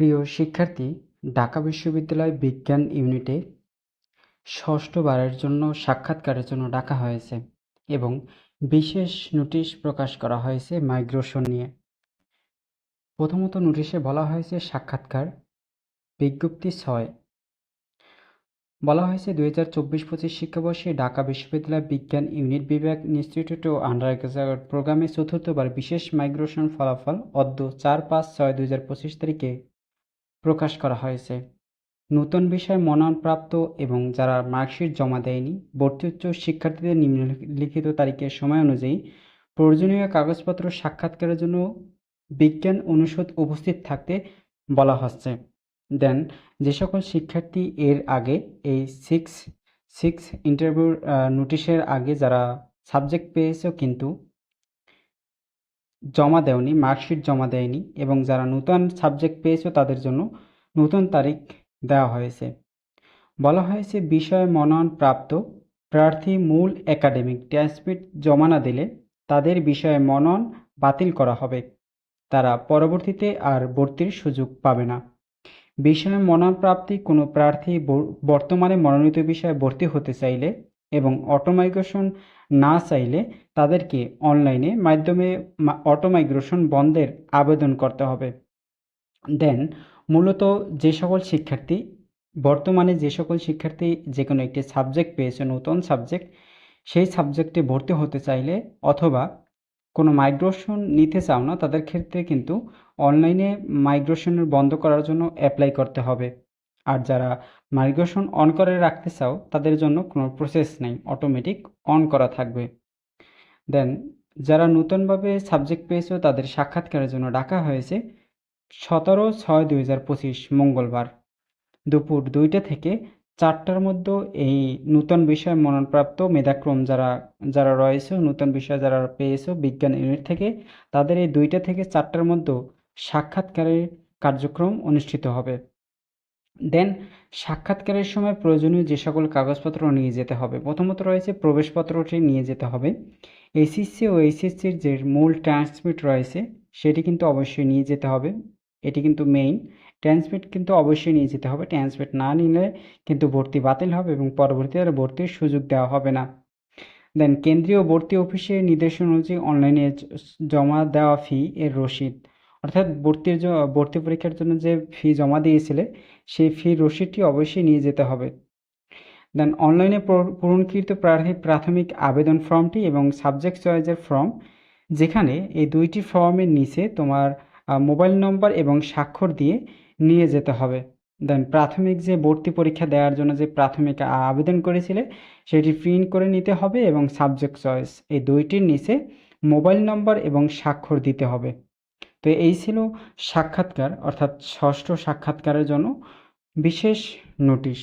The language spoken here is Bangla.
প্রিয় শিক্ষার্থী, ঢাকা বিশ্ববিদ্যালয় বিজ্ঞান ইউনিটে ষষ্ঠবারের জন্য সাক্ষাৎকারের জন্য ডাকা হয়েছে এবং বিশেষ নোটিশ প্রকাশ করা হয়েছে মাইগ্রেশন নিয়ে। প্রথমত নোটিশে বলা হয়েছে সাক্ষাৎকার বিজ্ঞপ্তি ছয়। বলা হয়েছে দুই হাজার চব্বিশ পঁচিশ শিক্ষাবর্ষে ঢাকা বিশ্ববিদ্যালয় বিজ্ঞান ইউনিট বিভাগ ইনস্টিটিউট ও আন্ডার গ্রাজুয়েট প্রোগ্রামে চতুর্থবার বিশেষ মাইগ্রেশন ফলাফল অদ্য চার পাঁচ ছয় দুই হাজার পঁচিশ তারিখে প্রকাশ করা হয়েছে। নতুন বিষয় মনোনয়নপ্রাপ্ত এবং যারা মার্কশিট জমা দেয়নি, ভর্তি উচ্চ শিক্ষার্থীদের নিম্নলিখিত তারিখের সময় অনুযায়ী প্রয়োজনীয় কাগজপত্র সাক্ষাৎকারের জন্য বিজ্ঞান অনুষদ উপস্থিত থাকতে বলা হচ্ছে। দেন, যে সকল শিক্ষার্থী এর আগে এই সিক্স সিক্স ইন্টারভিউর নোটিশের আগে যারা সাবজেক্ট পেয়েছ কিন্তু জমা দেওনি, মার্কশিট জমা দেয়নি এবং যারা নতুন সাবজেক্ট পেয়েছ তাদের জন্য নতুন তারিখ দেওয়া হয়েছে। বলা হয়েছে বিষয় মনোনয়নপ্রাপ্ত প্রার্থী মূল একাডেমিক ট্রান্সক্রিপ্ট জমা না দিলে তাদের বিষয়ে মনন বাতিল করা হবে। তারা পরবর্তীতে আর ভর্তির সুযোগ পাবে না। বিষয়ে মনোনয়নপ্রাপ্তি কোনো প্রার্থী বর্তমানে মনোনীত বিষয়ে ভর্তি হতে চাইলে এবং অটোমাইগ্রেশন না চাইলে তাদেরকে অনলাইনে মাধ্যমে অটোমাইগ্রেশন বন্ধের আবেদন করতে হবে। দেন মূলত যে সকল শিক্ষার্থী, বর্তমানে যে সকল শিক্ষার্থী যে কোনো একটি সাবজেক্ট পেয়েছে, নতুন সাবজেক্ট সেই সাবজেক্টে ভর্তি হতে চাইলে অথবা কোনো মাইগ্রেশন নিতে চাও না, তাদের ক্ষেত্রে কিন্তু অনলাইনে মাইগ্রেশনের বন্ধ করার জন্য অ্যাপ্লাই করতে হবে। আর যারা মাইগ্রেশন অন করে রাখতে চাও, তাদের জন্য কোনো প্রসেস নেই অটোমেটিক অন করা থাকবে। দেন যারা নতুনভাবে সাবজেক্ট পেয়েছ, তাদের সাক্ষাৎকারের জন্য ডাকা হয়েছে সতেরো ছয় দুই হাজার পঁচিশ মঙ্গলবার দুপুর দুইটা থেকে চারটার মধ্যে এই নূতন বিষয় মননপ্রাপ্ত মেধাক্রম যারা যারা রয়েছে, নূতন বিষয় যারা পেয়েছ বিজ্ঞান ইউনিট থেকে, তাদের এই দুইটা থেকে চারটার মধ্যে সাক্ষাৎকারের কার্যক্রম অনুষ্ঠিত হবে। দেন সাক্ষাৎকারের সময় প্রয়োজনীয় যে সকল কাগজপত্র নিয়ে যেতে হবে। প্রথমত রয়েছে প্রবেশপত্রটি নিয়ে যেতে হবে। এসএসসি ও এইচএসসির যে মূল ট্রান্সমিট রয়েছে, সেটি কিন্তু অবশ্যই নিয়ে যেতে হবে। এটি কিন্তু মেইন ট্রান্সমিট কিন্তু অবশ্যই নিয়ে যেতে হবে। ট্রান্সমিট না নিলে কিন্তু ভর্তি বাতিল হবে এবং পরবর্তীতে আর ভর্তির সুযোগ দেওয়া হবে না। দেন কেন্দ্রীয় ভর্তি অফিসের নির্দেশন অনুযায়ী অনলাইনে জমা দেওয়া ফি এর রসিদ। অর্থাৎ ভর্তির ভর্তি পরীক্ষার জন্য যে ফি জমা দিয়েছিলে, সেই ফি রসিদটি অবশ্যই নিয়ে যেতে হবে। দেন অনলাইনে পূরণকৃত প্রার্থী প্রাথমিক আবেদন ফর্মটি এবং সাবজেক্ট চয়েসের ফর্ম যেখানে এই দুইটি ফর্মের নিচে তোমার মোবাইল নম্বর এবং স্বাক্ষর দিয়ে নিয়ে যেতে হবে। দেন প্রাথমিক যে ভর্তি পরীক্ষা দেওয়ার জন্য যে প্রাথমিক আবেদন করেছিলে, সেটি প্রিন্ট করে নিতে হবে এবং সাবজেক্ট চয়েস এই দুইটির নিচে মোবাইল নম্বর এবং স্বাক্ষর দিতে হবে। তো এই ছিল সাক্ষাৎকার অর্থাৎ ষষ্ঠ সাক্ষাৎকারের জন্য বিশেষ নোটিশ।